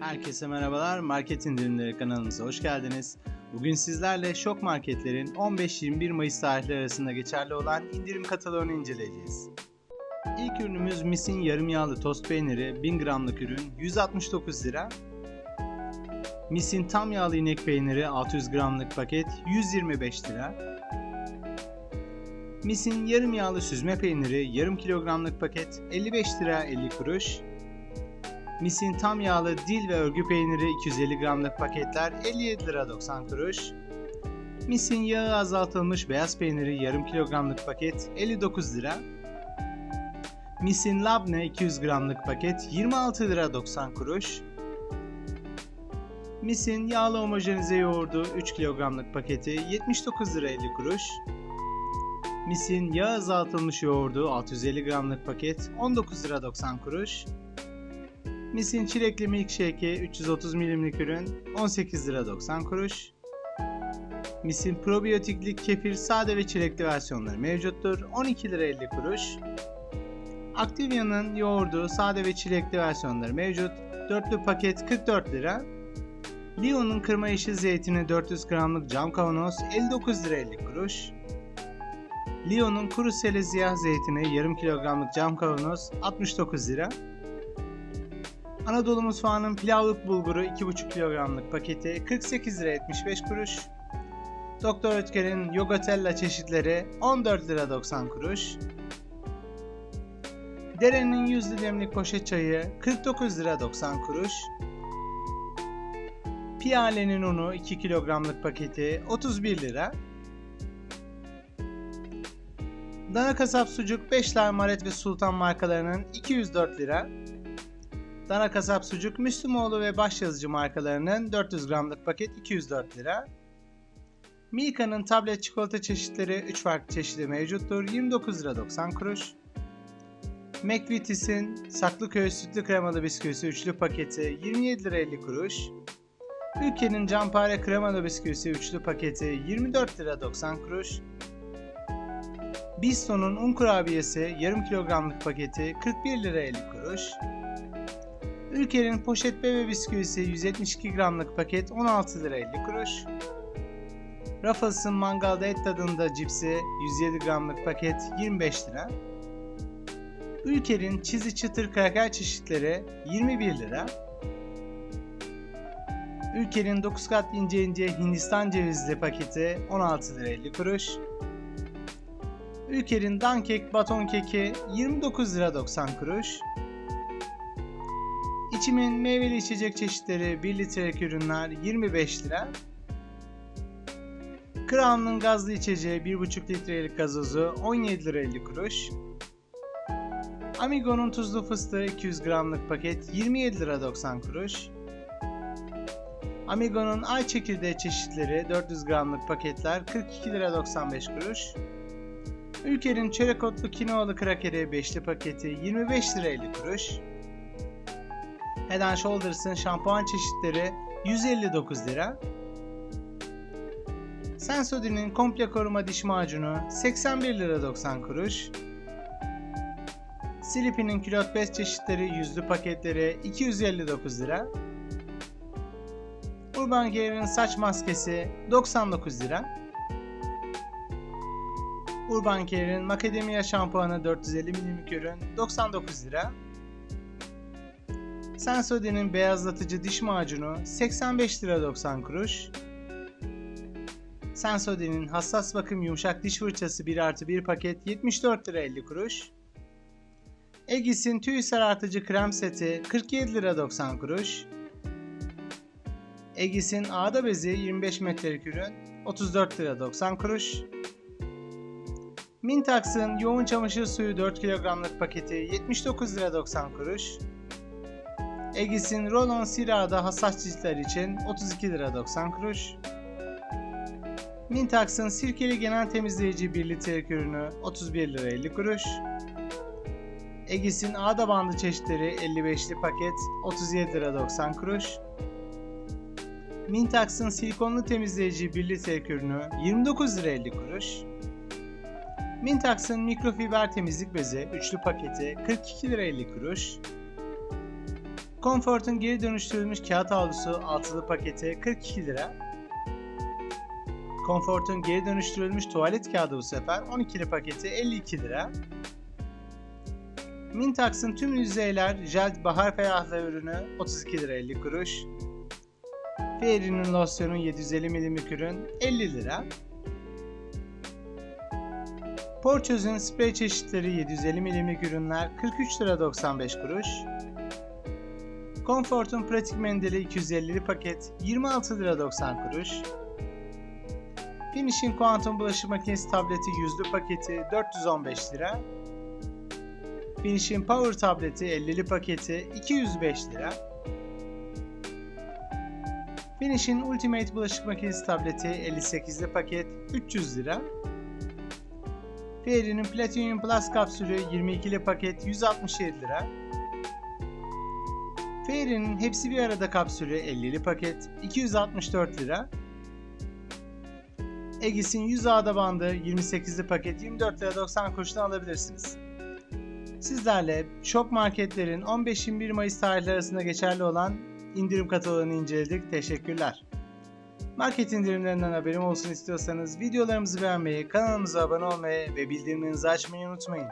Herkese merhabalar. Market indirimleri kanalımıza hoş geldiniz. Bugün sizlerle Şok Marketlerin 15-21 Mayıs tarihleri arasında geçerli olan indirim kataloğunu inceleyeceğiz. İlk ürünümüz Mis'in yarım yağlı tost peyniri 1000 gramlık ürün 169 lira. Mis'in tam yağlı inek peyniri 600 gramlık paket 125 lira. Mis'in yarım yağlı süzme peyniri yarım kilogramlık paket 55 lira 50 kuruş. Mis'in tam yağlı dil ve örgü peyniri 250 gramlık paketler 57 lira 90 kuruş. Mis'in yağı azaltılmış beyaz peyniri yarım kilogramlık paket 59 lira. Mis'in labne 200 gramlık paket 26 lira 90 kuruş. Mis'in yağlı homojenize yoğurdu 3 kilogramlık paketi 79 lira 50 kuruş. Mis'in yağ azaltılmış yoğurdu 650 gramlık paket 19 lira 90 kuruş. Mis'in çilekli milkshake'i 330 milimlik ürün 18 lira 90 kuruş. Mis'in probiyotikli kefir sade ve çilekli versiyonları mevcuttur 12 lira 50 kuruş. Activia'nın yoğurdu sade ve çilekli versiyonları mevcut. Dörtlü paket 44 lira. Lyon'un kırma yeşil zeytini 400 gramlık cam kavanoz 59 lira 50 kuruş. Lyon'un kuru seleziyah zeytini yarım kilogramlık cam kavanoz 69 lira. Anadolu Mutfağı'nın pilavlık bulguru 2,5 kilogramlık paketi 48 lira 75 kuruş. Doktor Ötker'in Yogatella çeşitleri 14 lira 90 kuruş. Derenin yüzlü demlik poşet çayı 49 lira 90 kuruş. Piyale'nin unu 2 kilogramlık paketi 31 lira. Dana kasap sucuk 5 Maret ve Sultan markalarının 204 lira. Dana kasap sucuk Müslümoğlu ve başyazıcı markalarının 400 gramlık paket 204 lira. Milka'nın tablet çikolata çeşitleri 3 farklı çeşidi mevcuttur. 29 lira 90 kuruş. McVitie's'in Saklıköy sütlü kremalı bisküvisi üçlü paketi 27 lira 50 kuruş. Ülkenin Campare kremalı bisküvisi üçlü paketi 24 lira 90 kuruş. Bisto'nun un kurabiyesi yarım kilogramlık paketi 41 lira 50 kuruş. Ülker'in poşet bebe bisküvisi 172 gramlık paket 16 lira 50 kuruş. Ruffles'ın mangalda et tadında cipsi 107 gramlık paket 25 lira. Ülker'in çizi çıtır kraker çeşitleri 21 lira. Ülker'in 9 kat ince ince Hindistan cevizli paketi 16 lira 50 kuruş. Ülker'in dankek baton keki 29 lira 90 kuruş. İçimin meyveli içecek çeşitleri 1 litrelik ürünler 25 lira. Crown'un gazlı içeceği 1,5 litrelik gazozu 17 lira 50 kuruş. Amigo'nun tuzlu fıstığı 200 gramlık paket 27 lira 90 kuruş. Amigo'nun ay çekirdeği çeşitleri 400 gramlık paketler 42 lira 95 kuruş. Ülker'in çörek otlu kinoalı krakeri 5'li paketi 25 lira 50 kuruş. Head Shoulders'ın şampuan çeşitleri 159 lira. Sensodyne'in komple koruma diş macunu 81 lira 90 kuruş. Sleepy'nin külot bez çeşitleri yüzlü paketleri 259 lira. Urban Care'in saç maskesi 99 lira. Urban Care'in Macadamia şampuanı 450 ml ürün 99 lira. Sensodyne'in beyazlatıcı diş macunu 85 lira 90 kuruş. Sensodyne'in hassas bakım yumuşak diş fırçası 1 artı 1 paket 74 lira 50 kuruş. Egis'in tüy sarartıcı krem seti 47 lira 90 kuruş. Egis'in ağda bezi 25 metrelik ürün 34 lira 90 kuruş. Mintax'ın yoğun çamaşır suyu 4 kilogramlık paketi 79 lira 90 kuruş. Egis'in Rollon Sira'da hassas ciltler için 32 lira 90 kuruş. Mintax'ın sirkeli genel temizleyici 1 litrelik ürünü 31 lira 50 kuruş. Egis'in ağda bandı çeşitleri 55'li paket 37 lira 90 kuruş. Mintax'ın silikonlu temizleyici 1 litrelik ürünü 29 lira 50 kuruş. Mintax'ın mikrofiber temizlik bezi üçlü paketi 42 lira 50 kuruş. Comfort'un geri dönüştürülmüş kağıt havlusu altılı paketi 42 lira. Comfort'un geri dönüştürülmüş tuvalet kağıdı bu sefer 12'li paketi 52 lira. Mintax'ın tüm yüzeyler jel bahar ferahlığı ürünü 32 lira 50 kuruş. Fairy'nin losyonu 750 milimlik ürün 50 lira. Porçöz'ün sprey çeşitleri 750 milimlik ürünler 43 lira 95 kuruş. Comfort'un pratik mendili 250'li paket 26 lira 90 kuruş. Finish'in Quantum bulaşık makinesi tableti yüzlü paketi 415 lira. Finish'in Power tableti 50'li paketi 205 lira. Finish'in Ultimate bulaşık makinesi tableti 58'li paket 300 lira. Fairy'nin Platinum Plus kapsülü 22'li paket 167 lira. Fairy'nin hepsi bir arada kapsülü 50'li paket 264 lira. Egis'in 100 ağda bandı 28'li paket 24 lira 90 kuruştan alabilirsiniz. Sizlerle şok marketlerin 15-21 Mayıs tarihleri arasında geçerli olan indirim kataloğunu inceledik. Teşekkürler. Market indirimlerinden haberim olsun istiyorsanız videolarımızı beğenmeyi, kanalımıza abone olmayı ve bildirimlerinizi açmayı unutmayın.